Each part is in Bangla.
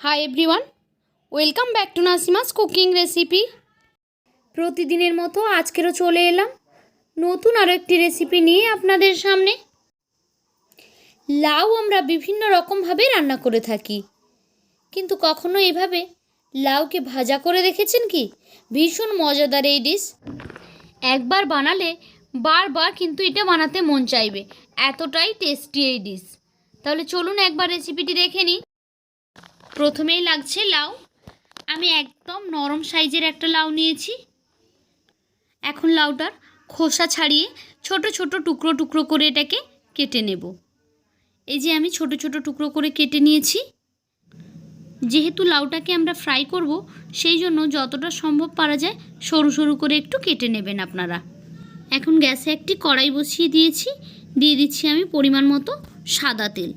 Hi everyone welcome back to Nasima's cooking recipe প্রতিদিনের মতো আজকেরও চলে এলাম নতুন আরও একটি রেসিপি নিয়ে আপনাদের সামনে। লাউ আমরা বিভিন্ন রকমভাবে রান্না করে থাকি। কিন্তু কখনো এভাবে লাউকে ভাজা করে দেখেছেন কি? ভীষণ মজাদার এই ডিশ একবার বানালে বারবার কিন্তু এটা বানাতে মন চাইবে। এতটাই টেস্টি এই ডিশ তাহলে চলুন একবার রেসিপিটি দেখে নিই। প্রথমেই লাগছে লাউ। আমি একদম নরম সাইজের একটা লাউ নিয়েছি। এখন লাউটার খোসা ছাড়িয়ে ছোট ছোট টুকরো টুকরো করে এটাকে কেটে নেব। এই যে আমি ছোট ছোট টুকরো করে কেটে নিয়েছি। যেহেতু লাউটাকে আমরা ফ্রাই করব, সেই জন্য যতটা সম্ভব পারা যায় সরু সরু করে একটু কেটে নেবেন আপনারা। এখন গ্যাসে একটি কড়াই বসিয়ে দিয়েছি। দিয়ে দিচ্ছি আমি পরিমাণ মতো সাদা তেল।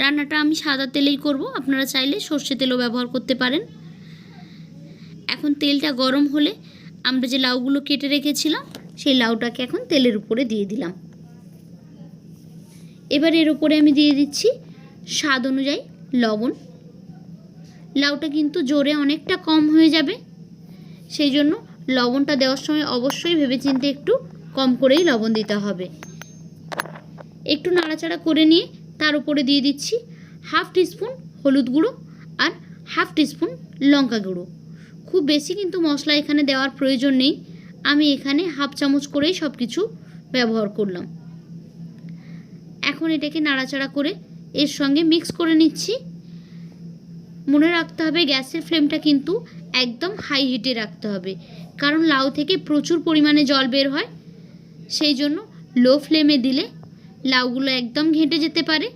রান্নাটা আমি সাদা তেলেই করব। আপনারা চাইলে সর্ষে তেলও ব্যবহার করতে পারেন। এখন তেলটা গরম হলে আমরা যে লাউগুলো কেটে রেখেছিলাম, সেই লাউটাকে এখন তেলের উপরে দিয়ে দিলাম। এবার এর উপরে আমি দিয়ে দিচ্ছি স্বাদ অনুযায়ী লবণ। লাউটা কিন্তু জোরে অনেকটা কম হয়ে যাবে, সেই জন্য লবণটা দেওয়ার সময় অবশ্যই ভেবেচিন্তে একটু কম করেই লবণ দিতে হবে। একটু নাড়াচাড়া করে নিয়ে তার উপরে দিয়ে দিচ্ছি হাফ টিস্পুন হলুদ গুঁড়ো আর হাফ টিস্পুন লঙ্কা গুঁড়ো। খুব বেশি কিন্তু মশলা এখানে দেওয়ার প্রয়োজন নেই। আমি এখানে হাফ চামচ করেই সব কিছু ব্যবহার করলাম। এখন এটাকে নাড়াচাড়া করে এর সঙ্গে মিক্স করে নিচ্ছি। মনে রাখতে হবে গ্যাসের ফ্লেমটা কিন্তু একদম হাই হিটে রাখতে হবে। কারণ লাউ থেকে প্রচুর পরিমাণে জল বের হয়। সেই জন্য লো ফ্লেমে দিলে লাউগুলো একদম ঘেঁটে যেতে পারে।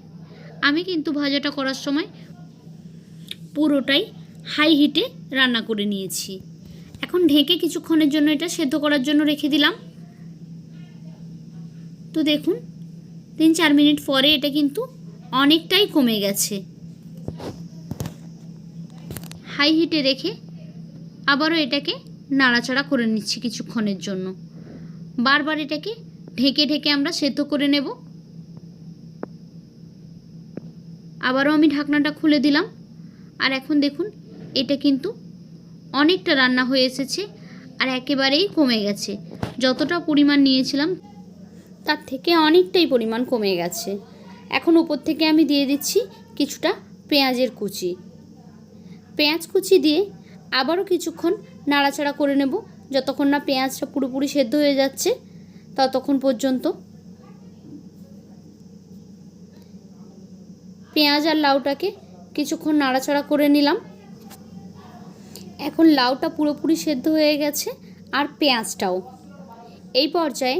আমি কিন্তু ভাজাটা করার সময় পুরোটাই হাই হিটে রান্না করে নিয়েছি। এখন ঢেকে কিছুক্ষণের জন্য এটা সেদ্ধ করার জন্য রেখে দিলাম। তো দেখুন, তিন চার মিনিট পরে এটা কিন্তু অনেকটাই কমে গেছে। হাই হিটে রেখে আবারও এটাকে নাড়াচাড়া করে নিচ্ছি কিছুক্ষণের জন্য। বারবার এটাকে ঢেকে ঢেকে আমরা সেদ্ধ করে নেব। আবারও আমি ঢাকনাটা খুলে দিলাম। আর এখন দেখুন, এটা কিন্তু অনেকটা রান্না হয়ে এসেছে আর একেবারেই কমে গেছে। যতটা পরিমাণ নিয়েছিলাম, তার থেকে অনেকটাই পরিমাণ কমে গেছে। এখন উপর থেকে আমি দিয়ে দিচ্ছি কিছুটা পেঁয়াজের কুচি। পেঁয়াজ কুচি দিয়ে আবারও কিছুক্ষণ নাড়াচাড়া করে নেব। যতক্ষণ না পেঁয়াজটা পুরোপুরি সেদ্ধ হয়ে যাচ্ছে, ততক্ষণ পর্যন্ত পেঁয়াজ আর লাউটাকে কিছুক্ষণ নাড়াচাড়া করে নিলাম। এখন লাউটা পুরোপুরি সেদ্ধ হয়ে গেছে আর পেঁয়াজটাও। এই পর্যায়ে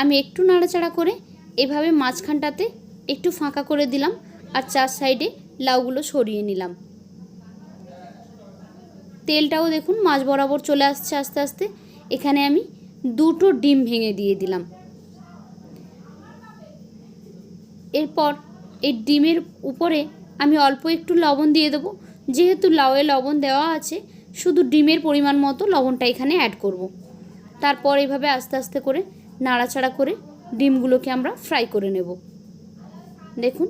আমি একটু নাড়াচাড়া করে এভাবে মাঝখানটাতে একটু ফাঁকা করে দিলাম আর চার সাইডে লাউগুলো সরিয়ে নিলাম। তেলটাও দেখুন মাছ বরাবর চলে আসছে আস্তে আস্তে। এখানে আমি দুটো ডিম ভেঙে দিয়ে দিলাম। এরপর এই ডিমের উপরে আমি অল্প একটু লবণ দিয়ে দেবো। যেহেতু লাউয়ে লবণ দেওয়া আছে, শুধু ডিমের পরিমাণ মতো লবণটা এখানে অ্যাড করব। তারপর এইভাবে আস্তে আস্তে করে নাড়াচাড়া করে ডিমগুলোকে আমরা ফ্রাই করে নেব। দেখুন,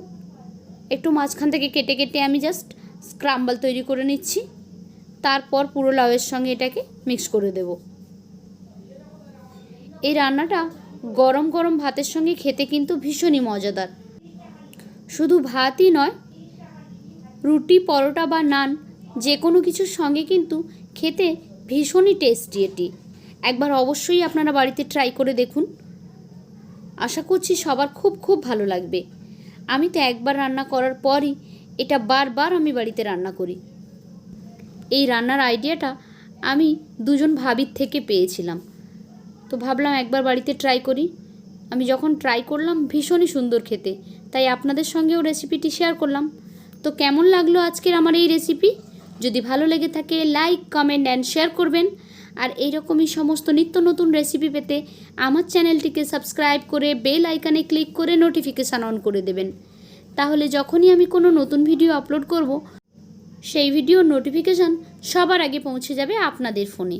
একটু মাঝখান থেকে কেটে কেটে আমি জাস্ট স্ক্রাম্বল তৈরি করে নিচ্ছি। তারপর পুরো লাউয়ের সঙ্গে এটাকে মিক্স করে দেব। এই রান্নাটা গরম গরম ভাতের সঙ্গে খেতে কিন্তু ভীষণই মজাদার। শুধু ভাতই নয়, রুটি, পরোটা বা নান, যে কোনো কিছুর সঙ্গে কিন্তু খেতে ভীষণই টেস্টি এটি। একবার অবশ্যই আপনারা বাড়িতে ট্রাই করে দেখুন। আশা করছি সবার খুব খুব ভালো লাগবে। আমি তো একবার রান্না করার পরই এটা বারবার আমি বাড়িতে রান্না করি। এই রান্নার আইডিয়াটা আমি দুজন ভাবির থেকে পেয়েছিলাম। তো ভাবলাম একবার বাড়িতে ট্রাই করি। আমি যখন ট্রাই করলাম ভীষণই সুন্দর খেতে, তাই আপনাদের সঙ্গেও রেসিপিটি শেয়ার করলাম। তো কেমন লাগল আজকের আমার এই রেসিপি যদি ভালো লেগে থাকে লাইক কমেন্ট অ্যান্ড শেয়ার করবেন। আর এইরকমই সমস্ত নিত্য নতুন রেসিপি পেতে আমার চ্যানেলটিকে সাবস্ক্রাইব করে বেল আইকানে ক্লিক করে নোটিফিকেশান অন করে দেবেন। তাহলে যখনই আমি কোনো নতুন ভিডিও আপলোড করব, সেই ভিডিওর নোটিফিকেশান সবার আগে পৌঁছে যাবে আপনাদের ফোনে